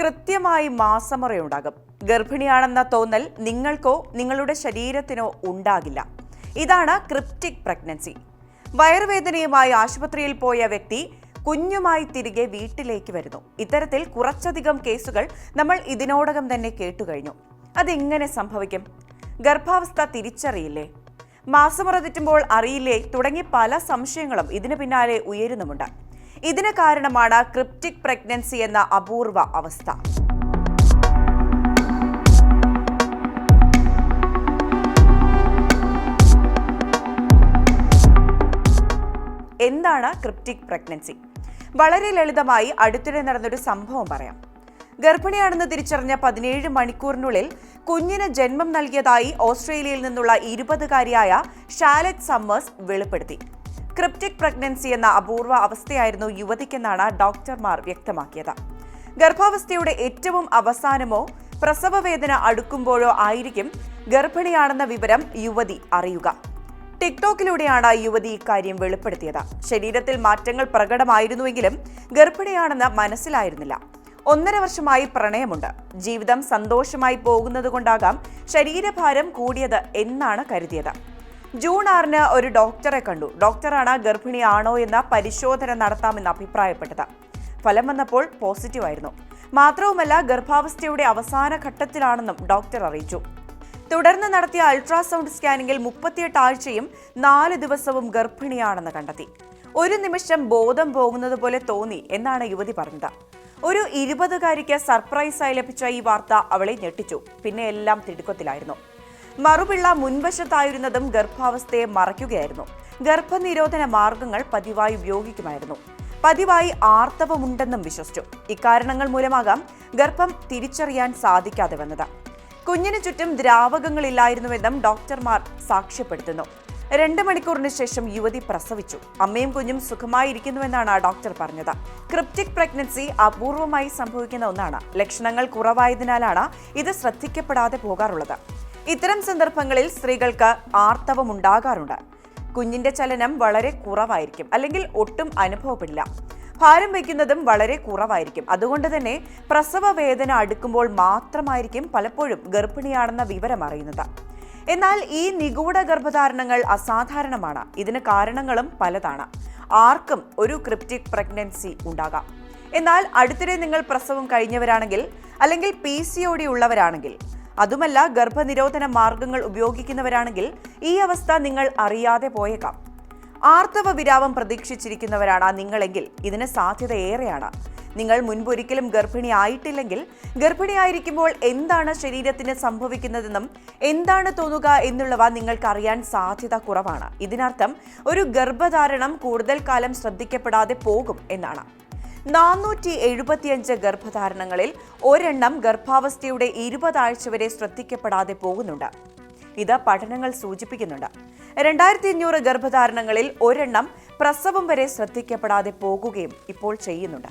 കൃത്യമായി മാസമുറയുണ്ടാകും. ഗർഭിണിയാണെന്ന തോന്നൽ നിങ്ങൾക്കോ നിങ്ങളുടെ ശരീരത്തിനോ ഉണ്ടാകില്ല. ഇതാണ് ക്രിപ്റ്റിക് പ്രഗ്നൻസി വയറുവേദനയുമായി ആശുപത്രിയിൽ പോയ വ്യക്തി കുഞ്ഞുമായി തിരികെ വീട്ടിലേക്ക് വരുന്നു. ഇത്തരത്തിൽ കുറച്ചധികം കേസുകൾ നമ്മൾ ഇതിനോടകം തന്നെ കേട്ടുകഴിഞ്ഞു. അതെങ്ങനെ സംഭവിക്കും? ഗർഭാവസ്ഥ തിരിച്ചറിയില്ലേ? മാസമുറ തെറ്റുമ്പോൾ അറിയില്ലേ? തുടങ്ങി പല സംശയങ്ങളും ഇതിന് പിന്നാലെ ഉയരുന്നുമുണ്ട്. ഇതിന് കാരണമാണ് ക്രിപ്റ്റിക് പ്രഗ്നൻസി എന്ന അപൂർവ അവസ്ഥ. എന്താണ് ക്രിപ്റ്റിക് പ്രഗ്നൻസി? വളരെ ലളിതമായി അടുത്തിടെ നടന്നൊരു സംഭവം പറയാം. ഗർഭിണിയാണെന്ന് തിരിച്ചറിഞ്ഞ പതിനേഴ് മണിക്കൂറിനുള്ളിൽ കുഞ്ഞിന് ജന്മം നൽകിയതായി ഓസ്ട്രേലിയയിൽ നിന്നുള്ള ഇരുപതുകാരിയായ ഷാലറ്റ് സമ്മേഴ്സ് വെളിപ്പെടുത്തി. ക്രിപ്റ്റിക് പ്രഗ്നൻസി എന്ന അപൂർവ അവസ്ഥയായിരുന്നു യുവതിക്കെന്നാണ് ഡോക്ടർമാർ വ്യക്തമാക്കിയത്. ഗർഭാവസ്ഥയുടെ ഏറ്റവും അവസാനമോ പ്രസവവേദന അടുക്കുമ്പോഴോ ആയിരിക്കും ഗർഭിണിയാണെന്ന വിവരം യുവതി അറിയുക. ടിക്ടോക്കിലൂടെയാണ് യുവതി ഇക്കാര്യം വെളിപ്പെടുത്തിയത്. ശരീരത്തിൽ മാറ്റങ്ങൾ പ്രകടമായിരുന്നുവെങ്കിലും ഗർഭിണിയാണെന്ന് മനസ്സിലായിരുന്നില്ല. ഒന്നര വർഷമായി പ്രണയമുണ്ട്. ജീവിതം സന്തോഷമായി പോകുന്നതുകൊണ്ടാകാം ശരീരഭാരം കൂടിയത് എന്നാണ് കരുതിയത്. ജൂൺ ആറിന് ഒരു ഡോക്ടറെ കണ്ടു. ഡോക്ടറാണ് ഗർഭിണിയാണോ എന്ന പരിശോധന നടത്താമെന്ന് അഭിപ്രായപ്പെട്ടത്. ഫലം വന്നപ്പോൾ പോസിറ്റീവായിരുന്നു മാത്രവുമല്ല ഗർഭാവസ്ഥയുടെ അവസാന ഘട്ടത്തിലാണെന്നും ഡോക്ടർ അറിയിച്ചു. തുടർന്ന് നടത്തിയ അൾട്രാസൗണ്ട് സ്കാനിംഗിൽ മുപ്പത്തിയെട്ട് ആഴ്ചയും നാല് ദിവസവും ഗർഭിണിയാണെന്ന് കണ്ടെത്തി. ഒരു നിമിഷം ബോധം പോകുന്നത് പോലെ തോന്നി എന്നാണ് യുവതി പറഞ്ഞത്. ഒരു ഇരുപതുകാരിക്ക് സർപ്രൈസായി ലഭിച്ച ഈ വാർത്ത അവളെ ഞെട്ടിച്ചു. പിന്നെ എല്ലാം തിടുക്കത്തിലായിരുന്നു. മറുപിള്ള മുൻവശത്തായിരുന്നതും ഗർഭാവസ്ഥയെ മറയ്ക്കുകയായിരുന്നു. ഗർഭനിരോധന മാർഗങ്ങൾ പതിവായി ഉപയോഗിക്കുമായിരുന്നു. പതിവായി ആർത്തവമുണ്ടെന്നും വിശ്വസിച്ചു. ഇക്കാരണങ്ങൾ മൂലമാകാം ഗർഭം തിരിച്ചറിയാൻ സാധിക്കാതെ വന്നത് കുഞ്ഞിനു ചുറ്റും ദ്രാവകങ്ങളില്ലായിരുന്നുവെന്നും ഡോക്ടർമാർ സാക്ഷ്യപ്പെടുത്തുന്നു. രണ്ട് മണിക്കൂറിന് ശേഷം യുവതി പ്രസവിച്ചു. അമ്മയും കുഞ്ഞും സുഖമായിരിക്കുന്നുവെന്നാണ് ഡോക്ടർ പറഞ്ഞത്. ക്രിപ്റ്റിക് പ്രഗ്നൻസി അപൂർവമായി സംഭവിക്കുന്ന ഒന്നാണ്. ലക്ഷണങ്ങൾ കുറവായതിനാലാണ് ഇത് ശ്രദ്ധിക്കപ്പെടാതെ പോകാറുള്ളത്. ഇത്തരം സന്ദർഭങ്ങളിൽ സ്ത്രീകൾക്ക് ആർത്തവം ഉണ്ടാകാറുണ്ട് കുഞ്ഞിന്റെ ചലനം വളരെ കുറവായിരിക്കും. അല്ലെങ്കിൽ ഒട്ടും അനുഭവപ്പെടില്ല. ഭാരം വയ്ക്കുന്നതും വളരെ കുറവായിരിക്കും. അതുകൊണ്ട് തന്നെ പ്രസവ വേദന അടുക്കുമ്പോൾ മാത്രമായിരിക്കും പലപ്പോഴും ഗർഭിണിയാണെന്ന വിവരം അറിയുന്നത്. എന്നാൽ ഈ നിഗൂഢ ഗർഭധാരണങ്ങൾ അസാധാരണമാണ്. ഇതിന് കാരണങ്ങളും പലതാണ്. ആർക്കും ഒരു ക്രിപ്റ്റിക് പ്രഗ്നൻസി ഉണ്ടാകാം. എന്നാൽ അടുത്തിടെ നിങ്ങൾ പ്രസവം കഴിഞ്ഞവരാണെങ്കിൽ അല്ലെങ്കിൽ പി സി ഉള്ളവരാണെങ്കിൽ അതുമല്ല ഗർഭനിരോധന മാർഗങ്ങൾ ഉപയോഗിക്കുന്നവരാണെങ്കിൽ ഈ അവസ്ഥ നിങ്ങൾ അറിയാതെ പോയേക്കാം. ആർത്തവ വിരാമം പ്രതീക്ഷിച്ചിരിക്കുന്നവരാണ് നിങ്ങളെങ്കിൽ ഇതിന് സാധ്യത ഏറെയാണ്. നിങ്ങൾ മുൻപൊരിക്കലും ഗർഭിണി ആയിട്ടില്ലെങ്കിൽ ഗർഭിണിയായിരിക്കുമ്പോൾ എന്താണ് ശരീരത്തിന് സംഭവിക്കുന്നതെന്നും എന്താണ് തോന്നുക എന്നുള്ളവ നിങ്ങൾക്ക് അറിയാൻ സാധ്യത കുറവാണ്. ഇതിനർത്ഥം ഒരു ഗർഭധാരണം കൂടുതൽ കാലം ശ്രദ്ധിക്കപ്പെടാതെ പോകും എന്നാണ്. നാനൂറ്റി എഴുപത്തിയഞ്ച് ഗർഭധാരണങ്ങളിൽ ഒരെണ്ണം ഗർഭാവസ്ഥയുടെ ഇരുപതാഴ്ച വരെ ശ്രദ്ധിക്കപ്പെടാതെ പോകുന്നുണ്ട്. ഇത് പഠനങ്ങൾ സൂചിപ്പിക്കുന്നുണ്ട്. രണ്ടായിരത്തി അഞ്ഞൂറ് ഗർഭധാരണങ്ങളിൽ ഒരെണ്ണം പ്രസവം വരെ ശ്രദ്ധിക്കപ്പെടാതെ പോകുകയും ഇപ്പോൾ ചെയ്യുന്നുണ്ട്.